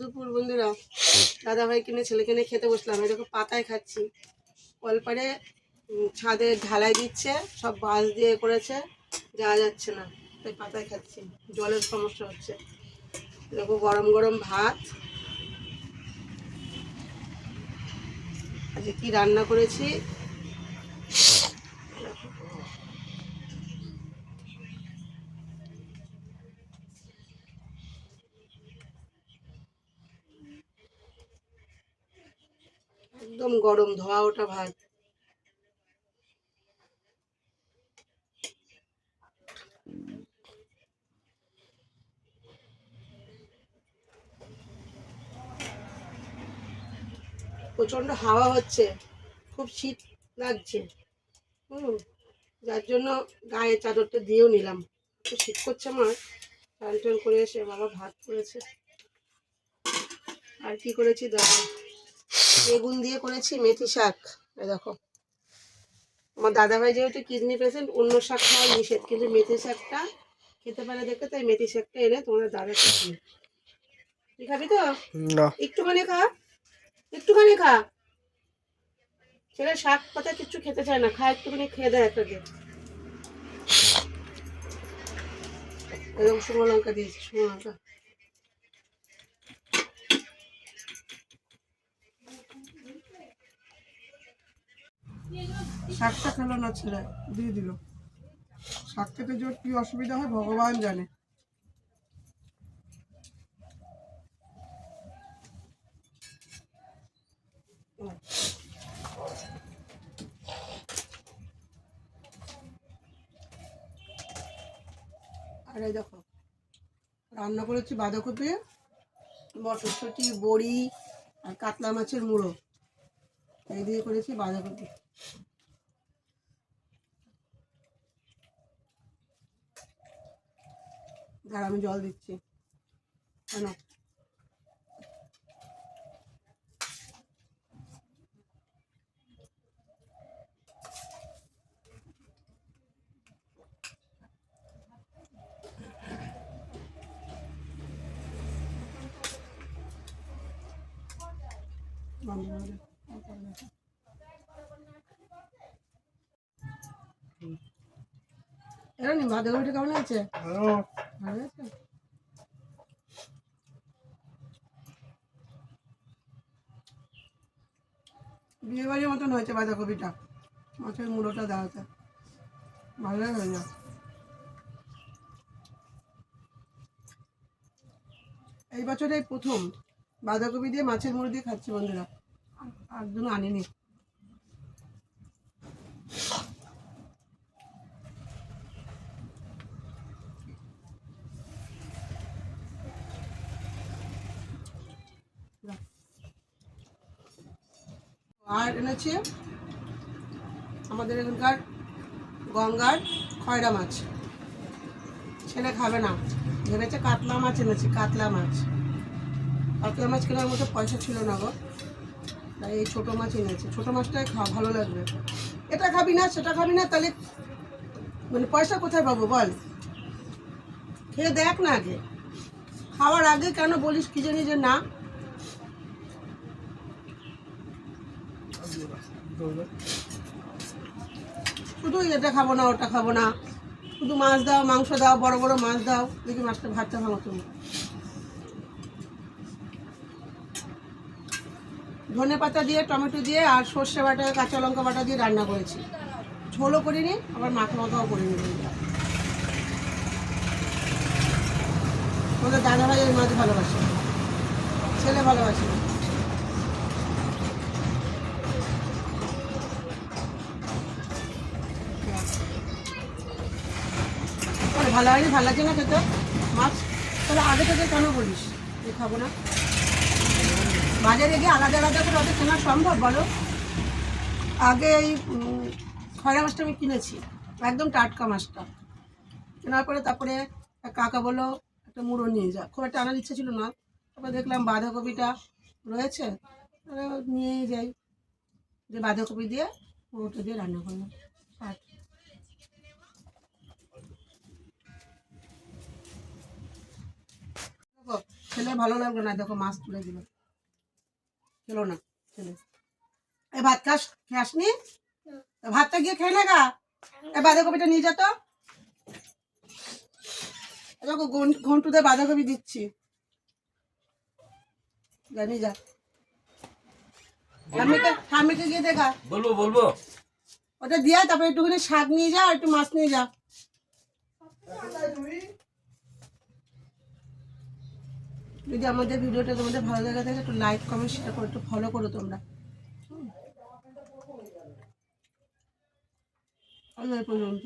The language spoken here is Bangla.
দুপুর বন্ধুরা দাদা ভাই কিনে ছেলে কিনে খেতে বসলাম। এরকম পাতায় খাচ্ছি। কলপারে ছাদে ঢালাই দিচ্ছে, সব বাঁশ দিয়ে করেছে, যাওয়া যাচ্ছে না, তাই পাতায় খাচ্ছি। জলের সমস্যা হচ্ছে। এরকম গরম গরম ভাত। আজকে কি রান্না করেছি? একদম গরম, ধোয়া ওটা ভাত। প্রচণ্ড হাওয়া হচ্ছে, খুব শীত লাগছে। হুম, যার জন্য গায়ে চাদরটা দিয়েও নিলাম। একটু শীত করছে আমার টান টান করে এসে বাবা ভাত করেছে। আর কি করেছি দেখো বেগুন দিয়ে করেছি মেথি শাক। দেখো। আমার দাদাভাই যেহেতু কিডনি পেশেন্ট অন্য শাক খাওয়া নিষেধ কিন্তু মেথি শাকটা খেতে পারে দেখে তাই মেথি শাকটা এনে তোমাদের দাদা খাবি তুই খাবি তো? একটুখানি খা। একটুখানি খা। ছেলে শাক পাতা কিচ্ছু খেতে চায় না খা একটুখানি খেয়ে দেয় একটা দিয়ে এরকম শুকনো লঙ্কা দিয়েছি শুকনো লঙ্কা। শাকটা খেলো না ছেলে, দিয়ে দিল। শাক খেতে ওর কি অসুবিধা হয়, ভগবান জানে। আর এই দেখো, রান্না করেছি বাঁধাকপি, মটরশুঁটি, বড়ি, আর কাতলা মাছের মুড়ো। এই দিয়ে করেছি বাঁধাকপি। আর আমি জল দিচ্ছি। কেন। এরকম নি বাঁধাকপিটা কেমন আছে ভালো আছে বিয়ে বাড়ির মতন হয়েছে বাঁধাকপিটা। মাছের মুড়োটা দেওয়াতে। ভালো হয়ে যা এই বছরে প্রথম বাঁধাকপি দিয়ে মাছের মুড়ো দিয়ে খাচ্ছি বন্ধুরা। জন্য আনিনি। আর এনেছে আমাদের এখানকার গঙ্গার খয়রা মাছ। ছেলে খাবে না। ভেবেছে কাতলা মাছ এনেছি, কাতলা মাছ। কাতলা মাছ কেনার মতো পয়সা ছিল না গো। তাই এই ছোটো মাছ এনেছে। ছোটো মাছটাই খা ভালো লাগবে। এটা খাবি না, সেটা খাবি না, তাহলে মানে পয়সা কোথায় পাবো বল? খেয়ে দেখ না আগে। খাওয়ার আগে কেন বলিস কি জানি যে না শুধু এটা খাব না, ওটা খাব না। শুধু মাছ দাও, মাংস দাও, বড় বড় মাছ দাও, দেখি মাছটা ভাতটা ভাঙো তুমি ধনে পাতা দিয়ে, টমেটো দিয়ে আর সর্ষে বাটা, কাঁচা লঙ্কা বাটা দিয়ে রান্না করেছি। ঝোলও করিনি, আবার মাখা মাখাও করিনি। আমাদের দাদা ভাই ওই মাছ ভালোবাসে। ছেলে ভালোবাসে। ভালো হয়নি, ভালো লাগছে না খেতে? মাছ তাহলে আগে থেকে কেন বলিস? যে খাব না। বাজারে গিয়ে আলাদা আলাদা করে ওদের কেনা সম্ভব বলো? আগে এই খয়রা মাছটা আমি কিনেছি, একদম টাটকা মাছটা। কেনার পরে তারপরে কাকা বলল, একটা মুড়ো নিয়ে যা। খুব একটা আনার ইচ্ছে ছিল না। তারপরে দেখলাম বাঁধাকপিটা রয়েছে নিয়েই যাই। যে বাঁধাকপি দিয়ে মুড়োটা দিয়ে রান্না করলাম। আর ছেলে ভালো লাগল না দেখো মাছ তুলে দিল। খেলো না ছেলে। এ ভাত খাস খাসনি? তা ভাতটা গিয়ে খেয়ে নে গা। এ বাঁধাকপিটা নিয়ে যা তো। দেখো ঘন- ঘন্টুতে বাঁধাকপি দিচ্ছি। জানি যা। গিয়ে দেখা বলব বলব? ওটা দিয়া তারপরে একটুখানি শাক নিয়ে যা আর একটু মাছ নিয়ে যা। যদি আমাদের ভিডিওটা তোমাদের ভালো লাগে থাকে, একটু লাইক কমেন্ট শেয়ার করো, একটু ফলো করো তোমরা হুম। পর্যন্ত